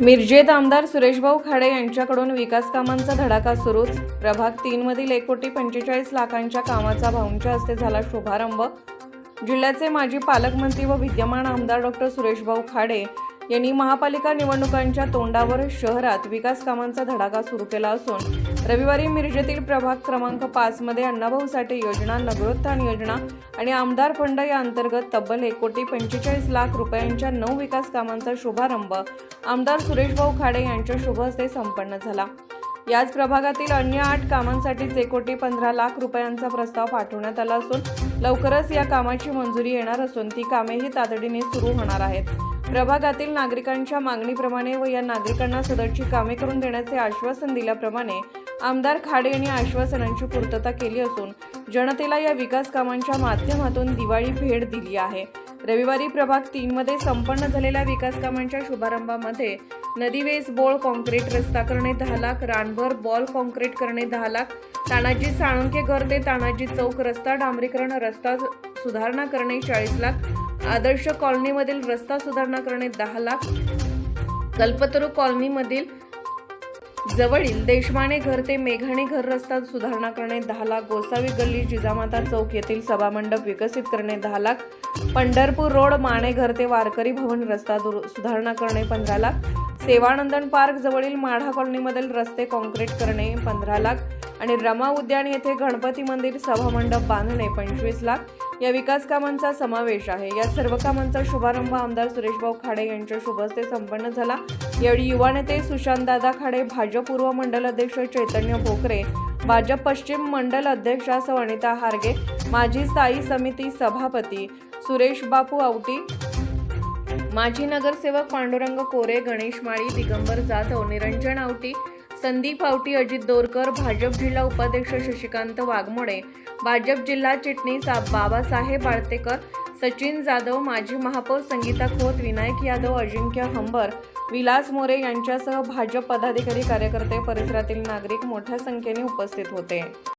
मिरजेत आमदार सुरेशभाऊ खाडे यांच्याकडून विकास कामांचा धडाका सुरूच. प्रभाग तीन मधील एक कोटी पंचेचाळीस लाखांच्या कामाचा भाऊंच्या हस्ते झाला शुभारंभ. जिल्ह्याचे माजी पालकमंत्री व विद्यमान आमदार डॉक्टर सुरेशभाऊ खाडे यांनी महापालिका निवडणुकांच्या तोंडावर शहरात विकास कामांचा धडाका सुरू केला असून रविवारी मिरजेतील प्रभाग क्रमांक पाचमध्ये अण्णाभाऊ साठे योजना नगरोत्थान योजना आणि आमदार फंड या अंतर्गत तब्बल एक कोटी पंचेचाळीस लाख रुपयांच्या नऊ विकास कामांचा शुभारंभ आमदार सुरेशभाऊ खाडे यांच्या शुभ हस्ते संपन्न झाला. याच प्रभागातील अन्य आठ कामांसाठीच एक कोटी पंधरा लाख रुपयांचा प्रस्ताव पाठवण्यात आला असून लवकरच या कामाची मंजुरी येणार असून ती कामेही तातडीने सुरू होणार आहेत. प्रभागातील नागरिकांच्या मागणीप्रमाणे व या नागरिकांना सदरची कामे करून देण्याचे आश्वासन दिल्याप्रमाणे आमदार खाडे यांनी आश्वासनांची पूर्तता केली असून जनतेला या विकास कामांच्या माध्यमातून दिवाळी भेट दिली आहे. रविवारी प्रभाग तीनमध्ये संपन्न झालेल्या विकास कामांच्या शुभारंभामध्ये नदीवेस बोळ कॉन्क्रीट रस्ता करणे दहा लाख रानभर बॉल कॉन्क्रीट करणे दहा लाख तानाजी साळुंके घर ते तानाजी चौक रस्ता डांबरीकरण रस्ता सुधारणा करणे चाळीस लाख आदर्श कॉलनीमधील रस्ता सुधारणा करणे दहा लाख. कल्पतरू कॉलनीमधील जवळील देशमाने घर ते मेघाणे घर रस्ता सुधारणा करणे दहा लाख. गोसावी गल्ली जिजामाता चौक येथील सभामंडप विकसित करणे दहा लाख. पंढरपूर रोड माने घर ते वारकरी भवन रस्ता सुधारणा करणे पंधरा लाख. सेवानंदन पार्क जवळील माढा कॉलनीमधील रस्ते कॉन्क्रीट करणे पंधरा लाख. आणि रमा उद्यान येथे गणपती मंदिर सभामंडप बांधणे पंचवीस लाख. या विकास कामांचा समावेश आहे. या सर्व कामांचा शुभारंभ आमदार सुरेशभाऊ खाडे यांच्या शुभ हस्ते संपन्न झाला. यावेळी युवा नेते सुशांतदादा खाडे भाजप पूर्व मंडल अध्यक्ष चैतन्य भोकरे भाजप पश्चिम मंडल अध्यक्षा सौ अनिता हार्गे माजी स्थायी समिती सभापती सुरेश बापू आवटी माजी नगरसेवक पांडुरंग कोरे गणेश माळी दिगंबर जाधव निरंजन आवटी संदीप आवटी अजित दोरकर भाजप जिल्हा उपाध्यक्ष शशिकांत वाघमोडे भाजप जिल्हा चिटणीस बाबासाहेब आळतेकर सचिन जाधव माजी महापौर संगीता खोत विनायक यादव अजिंक्य हंबर विलास मोरे यांच्यासह भाजप पदाधिकारी कार्यकर्ते परिसरातील नागरिक मोठ्या संख्येने उपस्थित होते.